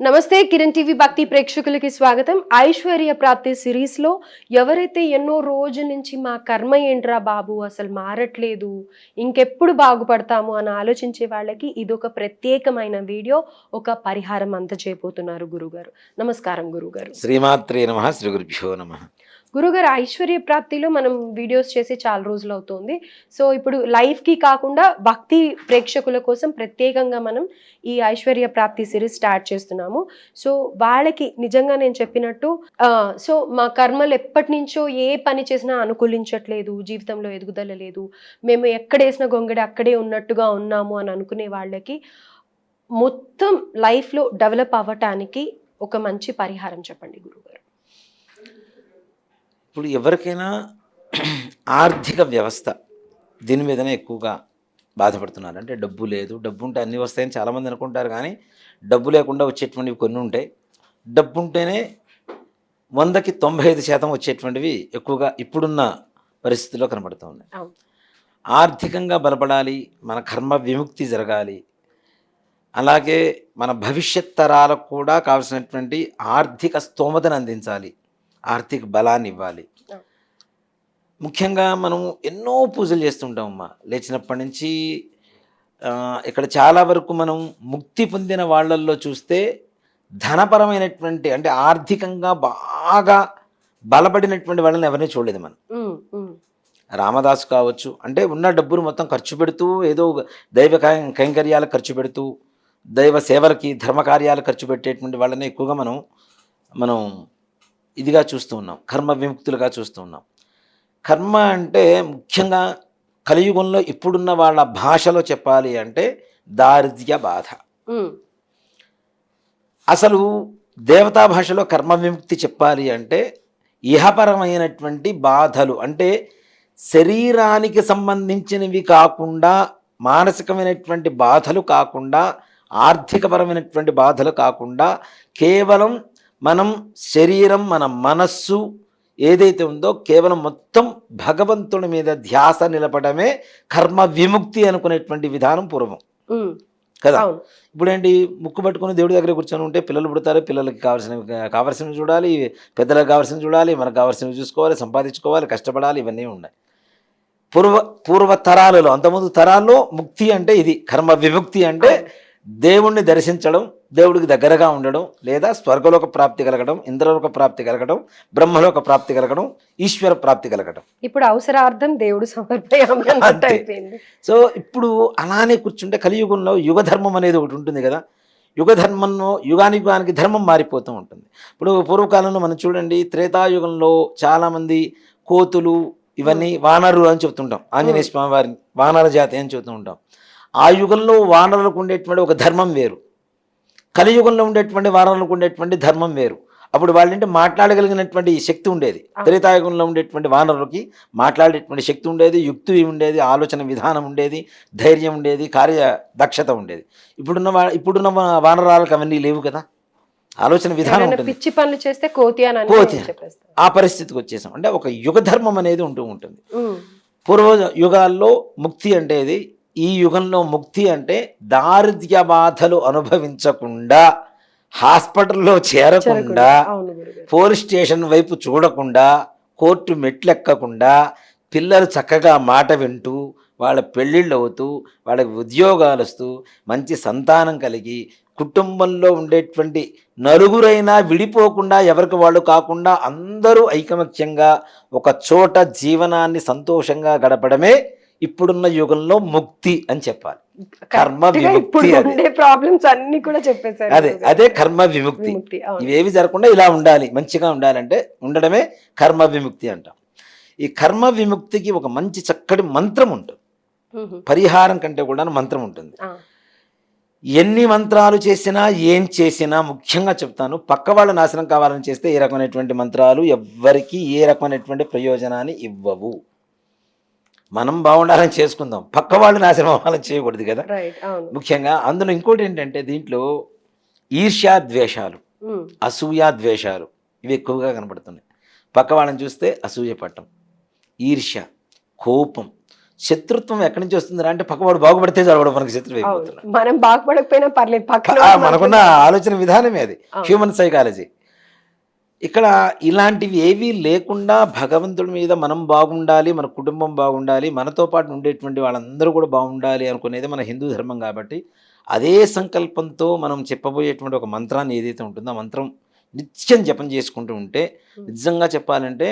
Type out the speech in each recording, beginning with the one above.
నమస్తే కిరణ్ టీవీ భక్తి ప్రేక్షకులకి స్వాగతం. ఐశ్వర్య ప్రాప్తి సిరీస్లో ఎవరైతే ఎన్నో రోజు నుంచి మా కర్మ ఏంట్రా బాబు అసలు మారట్లేదు ఇంకెప్పుడు బాగుపడతాము అని ఆలోచించే వాళ్ళకి ఇదొక ప్రత్యేకమైన వీడియో ఒక పరిహారం అందజేయబోతున్నారు గురుగారు. నమస్కారం గురుగారు. శ్రీమాత్రే నమ శ్రీ గురుభ్యో నమ. గురుగారు ఐశ్వర్య ప్రాప్తిలో మనం వీడియోస్ చేసి చాలా రోజులు అవుతుంది. సో ఇప్పుడు లైఫ్కి కాకుండా భక్తి ప్రేక్షకుల కోసం ప్రత్యేకంగా మనం ఈ ఐశ్వర్య ప్రాప్తి సిరీస్ స్టార్ట్ చేస్తున్నాము. సో వాళ్ళకి నిజంగా నేను చెప్పినట్టు సో మా కర్మలు ఎప్పటి నుంచో ఏ పని చేసినా అనుకూలించట్లేదు జీవితంలో ఎదుగుదల లేదు. మేము ఎక్కడేసిన గొంగడి అక్కడే ఉన్నట్టుగా ఉన్నాము అని అనుకునే వాళ్ళకి మొత్తం లైఫ్లో డెవలప్ అవ్వటానికి ఒక మంచి పరిహారం చెప్పండి గురుగారు. ఇప్పుడు ఎవరికైనా ఆర్థిక వ్యవస్థ దీని మీదనే ఎక్కువగా బాధపడుతున్నారు. అంటే డబ్బు లేదు. డబ్బు ఉంటే అన్నీ వస్తాయని చాలామంది అనుకుంటారు కానీ డబ్బు లేకుండా వచ్చేటువంటివి కొన్ని ఉంటాయి. డబ్బు ఉంటేనే వందకి తొంభై ఐదు శాతం వచ్చేటువంటివి ఎక్కువగా ఇప్పుడున్న పరిస్థితుల్లో కనబడుతూ ఉన్నాయి. ఆర్థికంగా బలపడాలి. మన కర్మ విముక్తి జరగాలి. అలాగే మన భవిష్యత్ తరాలకు కూడా కావాల్సినటువంటి ఆర్థిక స్తోమతను అందించాలి. ఆర్థిక బలాన్ని ఇవ్వాలి. ముఖ్యంగా మనం ఎన్నో పూజలు చేస్తుంటాం అమ్మా లేచినప్పటి నుంచి ఇక్కడ చాలా వరకు మనం ముక్తి పొందిన వాళ్ళల్లో చూస్తే ధనపరమైనటువంటి అంటే ఆర్థికంగా బాగా బలపడినటువంటి వాళ్ళని ఎవరిని చూడలేదు మనం. రామదాస్ కావచ్చు అంటే ఉన్న డబ్బును మొత్తం ఖర్చు పెడుతూ ఏదో దైవ కై- కైంకర్యాలకు ఖర్చు పెడుతూ దైవ సేవలకి ధర్మ కార్యాలు ఖర్చు పెట్టేటువంటి వాళ్ళని ఎక్కువగా మనం మనం ఇదిగా చూస్తూ ఉన్నాం. కర్మ విముక్తులుగా చూస్తూ ఉన్నాం. కర్మ అంటే ముఖ్యంగా కలియుగంలో ఇప్పుడున్న వాళ్ళ భాషలో చెప్పాలి అంటే దారిద్ర్య బాధ. అసలు దేవతా భాషలో కర్మ విముక్తి చెప్పాలి అంటే ఇహపరమైనటువంటి బాధలు అంటే శరీరానికి సంబంధించినవి కాకుండా మానసికమైనటువంటి బాధలు కాకుండా ఆర్థికపరమైనటువంటి బాధలు కాకుండా కేవలం మనం శరీరం మన మనస్సు ఏదైతే ఉందో కేవలం మొత్తం భగవంతుడి మీద ధ్యాస నిలపడమే కర్మ విముక్తి అనుకునేటువంటి విధానం పూర్వం. కదా? అవును. ఇప్పుడు ఏంటి ముక్కు పట్టుకుని దేవుడి దగ్గర కూర్చొని ఉంటే పిల్లలు పుడతారు పిల్లలకి కావాల్సినవి కావాల్సినవి చూడాలి పెద్దలకు కావాల్సినవి చూడాలి మనకు కావాల్సినవి చూసుకోవాలి సంపాదించుకోవాలి కష్టపడాలి ఇవన్నీ ఉన్నాయి. పూర్వ పూర్వ తరాలలో అంతకుముందు తరాల్లో ముక్తి అంటే ఇది కర్మ విముక్తి అంటే దేవుణ్ణి దర్శించడం దేవుడికి దగ్గరగా ఉండడం లేదా స్వర్గలోక ప్రాప్తి కలగడం ఇంద్రలోక ప్రాప్తి కలగడం బ్రహ్మలోక ప్రాప్తి కలగడం ఈశ్వర ప్రాప్తి కలగడం. ఇప్పుడు అవసరార్థం దేవుడు. అయిపోయింది. సో ఇప్పుడు అలానే కూర్చుంటే కలియుగంలో యుగ ధర్మం అనేది ఒకటి ఉంటుంది కదా. యుగ ధర్మంలో యుగానికి యుగానికి ధర్మం మారిపోతూ ఉంటుంది. ఇప్పుడు పూర్వకాలంలో మనం చూడండి త్రేతాయుగంలో చాలామంది కోతులు ఇవన్నీ వానరులు అని చెప్తుంటాం. ఆంజనేయ స్వామి వారిని వానర జాతి అని చెప్తూ ఉంటాం. ఆ యుగంలో వానరులకు ఉండేటువంటి ఒక ధర్మం వేరు. కలియుగంలో ఉండేటువంటి వానరులకు ఉండేటువంటి ధర్మం వేరు. అప్పుడు వాళ్ళంటే మాట్లాడగలిగినటువంటి శక్తి ఉండేది. త్రేతాయుగంలో ఉండేటువంటి వానరులకి మాట్లాడేటువంటి శక్తి ఉండేది యుక్తి ఉండేది ఆలోచన విధానం ఉండేది ధైర్యం ఉండేది కార్య దక్షత ఉండేది. ఇప్పుడున్న వా ఇప్పుడున్న వానరాలకు అవన్నీ లేవు కదా. ఆలోచన విధానం పిచ్చి పనులు చేస్తే కోతి కోతి. ఆ పరిస్థితికి వచ్చేసాం. అంటే ఒక యుగ ధర్మం అనేది ఉంటూ ఉంటుంది. పూర్వ యుగాల్లో ముక్తి అంటే ఈ యుగంలో ముక్తి అంటే దారిద్ర్య బాధలు అనుభవించకుండా హాస్పిటల్లో చేరకుండా పోలీస్ స్టేషన్ వైపు చూడకుండా కోర్టు మెట్లెక్కకుండా పిల్లలు చక్కగా మాట వింటూ వాళ్ళ పెళ్ళిళ్ళు అవుతూ వాళ్ళకి ఉద్యోగాలు వస్తూ మంచి సంతానం కలిగి కుటుంబంలో ఉండేటువంటి నలుగురైనా విడిపోకుండా ఎవరికి వాళ్ళు కాకుండా అందరూ ఐకమత్యంగా ఒక చోట జీవనాన్ని సంతోషంగా గడపడమే ఇప్పుడున్న యుగంలో ముక్తి అని చెప్పాలి. కర్మ విముక్తి ప్రాబ్లమ్స్ అన్ని కూడా చెప్పేశారు అదే. అదే కర్మ విముక్తి. ఇవేవి జరగకుండా ఇలా ఉండాలి మంచిగా ఉండాలంటే ఉండడమే కర్మ విముక్తి అంటాం. ఈ కర్మ విముక్తికి ఒక మంచి చక్కటి మంత్రం ఉంటుంది. పరిహారం కంటే కూడా మంత్రం ఉంటుంది. ఎన్ని మంత్రాలు చేసినా ఏం చేసినా ముఖ్యంగా చెప్తాను పక్క వాళ్ళ నాశనం కావాలని చేస్తే ఏ రకమైనటువంటి మంత్రాలు ఎవ్వరికి ఏ రకమైనటువంటి ప్రయోజనాన్ని ఇవ్వవు. మనం బాగుండాలని చేసుకుందాం. పక్క వాళ్ళు నాశనం అవ్వాలని చేయకూడదు కదా. ముఖ్యంగా అందులో ఇంకోటి ఏంటంటే దీంట్లో ఈర్ష్యా ద్వేషాలు. అసూయ ద్వేషాలు ఇవి ఎక్కువగా కనబడుతున్నాయి. పక్క వాళ్ళని చూస్తే అసూయ పట్టం ఈర్ష్య కోపం శత్రుత్వం ఎక్కడి నుంచి వస్తుందిరా అంటే పక్కవాడు బాగుపడితే చదవడం మనకి శత్రువు అయిపోతున్నాడు. మనం బాగుపడకపోయినా పర్లేదు మనకున్న ఆలోచన విధానమే అది. హ్యూమన్ సైకాలజీ ఇక్కడ ఇలాంటివి ఏవీ లేకుండా భగవంతుడి మీద మనం బాగుండాలి మన కుటుంబం బాగుండాలి మనతో పాటు ఉండేటువంటి వాళ్ళందరూ కూడా బాగుండాలి అనుకునేది మన హిందూ ధర్మం కాబట్టి అదే సంకల్పంతో మనం చెప్పబోయేటువంటి ఒక మంత్రాన్ని ఏదైతే ఉంటుందో ఆ మంత్రం నిత్యం జపం చేసుకుంటూ ఉంటే నిజంగా చెప్పాలంటే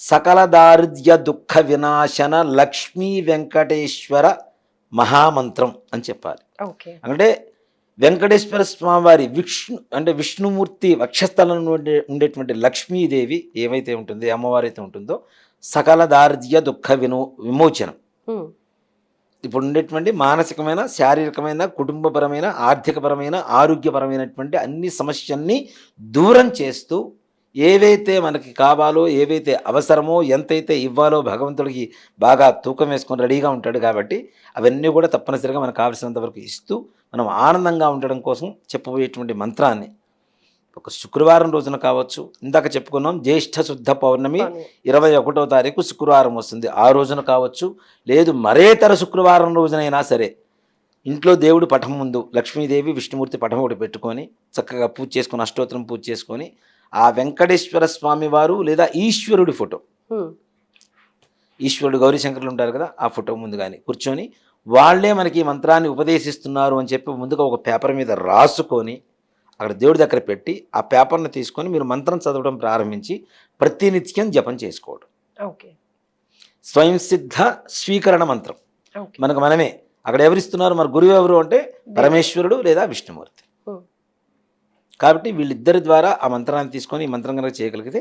సకల దారిద్ర్య దుఃఖ వినాశన లక్ష్మీ వెంకటేశ్వర మహామంత్రం అని చెప్పాలి. ఓకే. అంటే వెంకటేశ్వర స్వామివారి విష్ణు అంటే విష్ణుమూర్తి వక్షస్థలంలో ఉండే ఉండేటువంటి లక్ష్మీదేవి ఏవైతే ఉంటుంది అమ్మవారు అయితే ఉంటుందో సకల దారిద్ర్య దుఃఖ వినో విమోచనం. ఇప్పుడు ఉండేటువంటి మానసికమైన శారీరకమైన కుటుంబపరమైన ఆర్థికపరమైన ఆరోగ్యపరమైనటువంటి అన్ని సమస్యల్ని దూరం చేస్తూ ఏవైతే మనకి కావాలో ఏవైతే అవసరమో ఎంతైతే ఇవ్వాలో భగవంతుడికి బాగా తూకం వేసుకొని రెడీగా ఉంటాడు కాబట్టి అవన్నీ కూడా తప్పనిసరిగా మనకు కావలసినంత వరకు ఇస్తూ మనం ఆనందంగా ఉండడం కోసం చెప్పబోయేటువంటి మంత్రాన్ని ఒక శుక్రవారం రోజున కావచ్చు ఇందాక చెప్పుకున్నాం జ్యేష్ఠ శుద్ధ పౌర్ణమి. ఇరవై ఒకటో తారీఖు శుక్రవారం వస్తుంది ఆ రోజున కావచ్చు లేదు మరేతర శుక్రవారం రోజునైనా సరే ఇంట్లో దేవుడి పటం ముందు లక్ష్మీదేవి విష్ణుమూర్తి పటం ఒకటి పెట్టుకొని చక్కగా పూజ చేసుకొని అష్టోత్తరం పూజ చేసుకొని ఆ వెంకటేశ్వర స్వామి వారు లేదా ఈశ్వరుడి ఫోటో. ఈశ్వరుడు గౌరీశంకర్లు ఉంటారు కదా ఆ ఫోటో ముందు కానీ కూర్చొని వాళ్ళే మనకి ఈ మంత్రాన్ని ఉపదేశిస్తున్నారు అని చెప్పి ముందుగా ఒక పేపర్ మీద రాసుకొని అక్కడ దేవుడి దగ్గర పెట్టి ఆ పేపర్ని తీసుకొని మీరు మంత్రం చదవడం ప్రారంభించి ప్రతినిత్యం జపం చేసుకోవడం. ఓకే. స్వయం సిద్ధ స్వీకరణ మంత్రం. మనకు మనమే. అక్కడ ఎవరిస్తున్నారు? మన గురువు ఎవరు అంటే పరమేశ్వరుడు లేదా విష్ణుమూర్తి. కాబట్టి వీళ్ళిద్దరి ద్వారా ఆ మంత్రాన్ని తీసుకొని ఈ మంత్రం కనుక చేయగలిగితే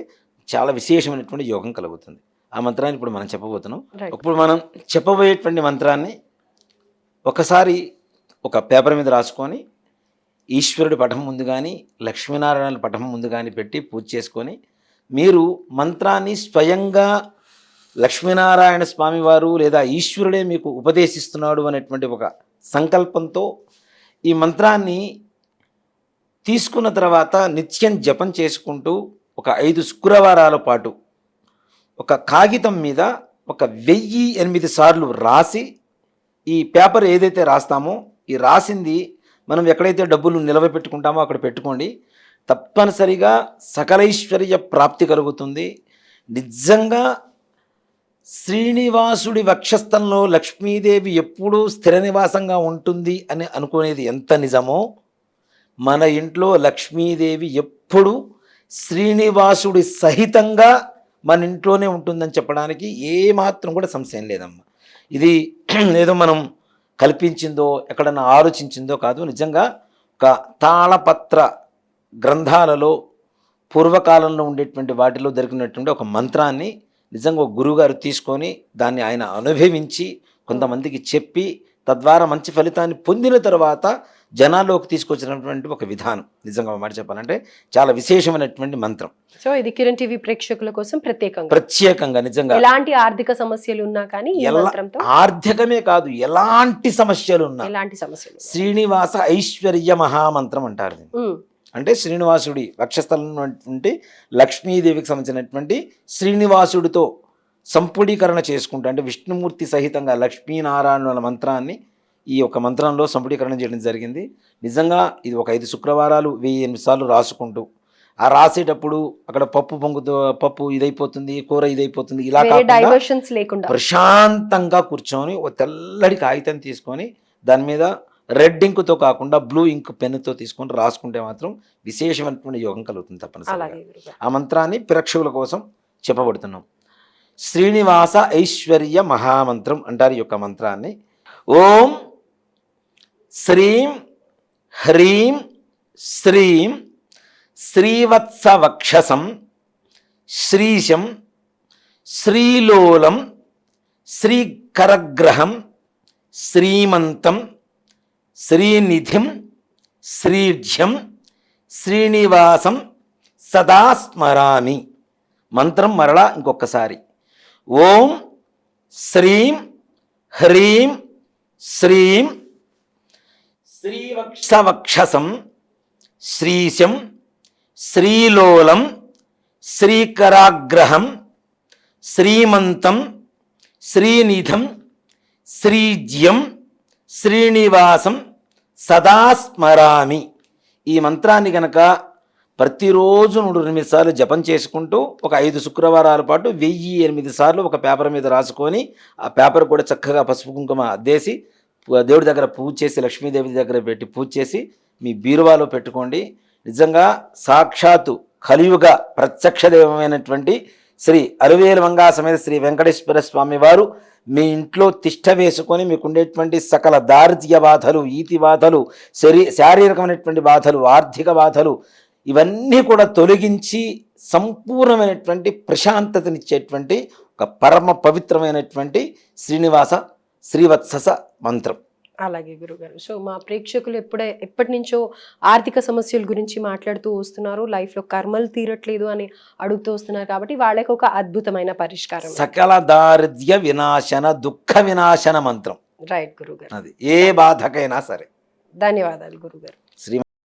చాలా విశేషమైనటువంటి యోగం కలుగుతుంది. ఆ మంత్రాన్ని ఇప్పుడు మనం చెప్పబోతున్నాం. ఇప్పుడు మనం చెప్పబోయేటువంటి మంత్రాన్ని ఒకసారి ఒక పేపర్ మీద రాసుకొని ఈశ్వరుడి పటం ముందు కానీ లక్ష్మీనారాయణ పటం ముందు కానీ పెట్టి పూజ చేసుకొని మీరు మంత్రాన్ని స్వయంగా లక్ష్మీనారాయణ స్వామివారు లేదా ఈశ్వరుడే మీకు ఉపదేశిస్తున్నాడు అనేటువంటి ఒక సంకల్పంతో ఈ మంత్రాన్ని తీసుకున్న తర్వాత నిత్యం జపం చేసుకుంటూ ఒక ఐదు శుక్రవారాల పాటు ఒక కాగితం మీద ఒక వెయ్యి ఎనిమిది సార్లు రాసి ఈ పేపర్ ఏదైతే రాస్తామో ఈ రాసింది మనం ఎక్కడైతే డబ్బులు నిలవ పెట్టుకుంటామో అక్కడ పెట్టుకోండి. తప్పనిసరిగా సకలైశ్వర్య ప్రాప్తి కలుగుతుంది. నిజంగా శ్రీనివాసుడి వక్షస్థంలో లక్ష్మీదేవి ఎప్పుడూ స్థిర నివాసంగా ఉంటుంది అని అనుకునేది ఎంత నిజమో మన ఇంట్లో లక్ష్మీదేవి ఎప్పుడు శ్రీనివాసుడి సహితంగా మన ఇంట్లోనే ఉంటుందని చెప్పడానికి ఏమాత్రం కూడా సంశయం లేదమ్మా. ఇది ఏదో మనం కల్పించిందో ఎక్కడన్నా ఆలోచించిందో కాదు. నిజంగా ఒక తాళపత్ర గ్రంథాలలో పూర్వకాలంలో ఉండేటువంటి వాటిలో దొరికినటువంటి ఒక మంత్రాన్ని నిజంగా ఒక గురువుగారు తీసుకొని దాన్ని ఆయన అనుభవించి కొంతమందికి చెప్పి తద్వారా మంచి ఫలితాన్ని పొందిన తర్వాత జనాల్లోకి తీసుకొచ్చినటువంటి ఒక విధానం. నిజంగా మాట చెప్పాలంటే చాలా విశేషమైనటువంటి మంత్రం. సో ఇది కిరణ్ టీవీ ప్రేక్షకుల కోసం ప్రత్యేకంగా. ప్రత్యేకంగా నిజంగా. ఎలాంటి ఆర్థిక సమస్యలు ఉన్నా కానీ ఆర్థికమే కాదు ఎలాంటి సమస్యలు ఉన్నా. ఎలాంటి సమస్యలు. శ్రీనివాస ఐశ్వర్య మహామంత్రం అంటారు అంటే శ్రీనివాసుడి వక్షస్థలం ఉన్నటువంటి లక్ష్మీదేవికి సంబంధించినటువంటి శ్రీనివాసుడితో సంపుడీకరణ చేసుకుంటూ అంటే విష్ణుమూర్తి సహితంగా లక్ష్మీనారాయణుల మంత్రాన్ని ఈ యొక్క మంత్రంలో సంపుడీకరణ చేయడం జరిగింది. నిజంగా ఇది ఒక ఐదు శుక్రవారాలు వెయ్యి ఎనిమిది సార్లు రాసుకుంటూ ఆ రాసేటప్పుడు అక్కడ పప్పు పొంగుతో పప్పు ఇదైపోతుంది కూర ఇదైపోతుంది ఇలా కాకుండా డైవర్షన్స్ లేకుండా. ప్రశాంతంగా కూర్చొని ఒక తెల్లటి కాగితం తీసుకొని దాని మీద రెడ్ ఇంకుతో కాకుండా బ్లూ ఇంక్ పెన్నుతో తీసుకొని రాసుకుంటే మాత్రం విశేషమైనటువంటి యోగం కలుగుతుంది తప్పనిసరిగా. ఆ మంత్రాన్ని ప్రేక్షకుల కోసం చెప్పబడుతున్నాం. శ్రీనివాస ఐశ్వర్య మహామంత్రం అంటారు ఈ యొక్క మంత్రాన్ని. ఓం శ్రీం హ్రీం శ్రీం శ్రీవత్సవక్షసం శ్రీశం శ్రీలోలం శ్రీకరగ్రహం శ్రీమంతం శ్రీనిధిం శ్రీఢ్యం శ్రీనివాసం సదా స్మరామి మంత్రం మరలా ఇంకొకసారి ఓం శ్రీం హ్రీం శ్రీం శ్రీవక్షవక్షసం శ్రీశం శ్రీలోలం శ్రీకరాగ్రహం శ్రీమంతం శ్రీనిధం శ్రీజ్యం శ్రీనివాసం సదా స్మరామి ఈ మంత్రాన్ని గనక ప్రతిరోజు నూడు ఎనిమిది సార్లు జపం చేసుకుంటూ ఒక ఐదు శుక్రవారాల పాటు వెయ్యి ఎనిమిది సార్లు ఒక పేపర్ మీద రాసుకొని ఆ పేపర్ కూడా చక్కగా పసుపు కుంకుమ అద్దేసి దేవుడి దగ్గర పూజ చేసి లక్ష్మీదేవి దగ్గర పెట్టి పూజ చేసి మీ బీరువాలో పెట్టుకోండి. నిజంగా సాక్షాత్తు కలియుగ ప్రత్యక్ష దైవమైనటువంటి శ్రీ అరువేలు మంగా సమేత శ్రీ వెంకటేశ్వర స్వామి వారు మీ ఇంట్లో తిష్ట వేసుకొని మీకు ఉండేటువంటి సకల దారిద్ర్య బాధలు ఈతి బాధలు శరీ శారీరకమైనటువంటి బాధలు ఆర్థిక బాధలు ఇవన్నీ కూడా తొలగించి సంపూర్ణమైనటువంటి ప్రశాంతతనిచ్చేటువంటి ఒక పరమ పవిత్రమైనటువంటి శ్రీనివాస శ్రీవత్సస మంత్రం. అలాగే గురుగారు. సో మా ప్రేక్షకులు ఎప్పుడే ఎప్పటి నుంచో ఆర్థిక సమస్యల గురించి మాట్లాడుతూ వస్తున్నారు. లైఫ్లో కర్మలు తీరట్లేదు అని అడుగుతూ వస్తున్నారు కాబట్టి వాళ్ళకి ఒక అద్భుతమైన పరిష్కారం. సకల దారిద్ర్య వినాశన దుఃఖ వినాశన మంత్రం. రైట్ గురుగారు. అది ఏ బాధకైనా సరే. ధన్యవాదాలు గురుగారు. శ్రీ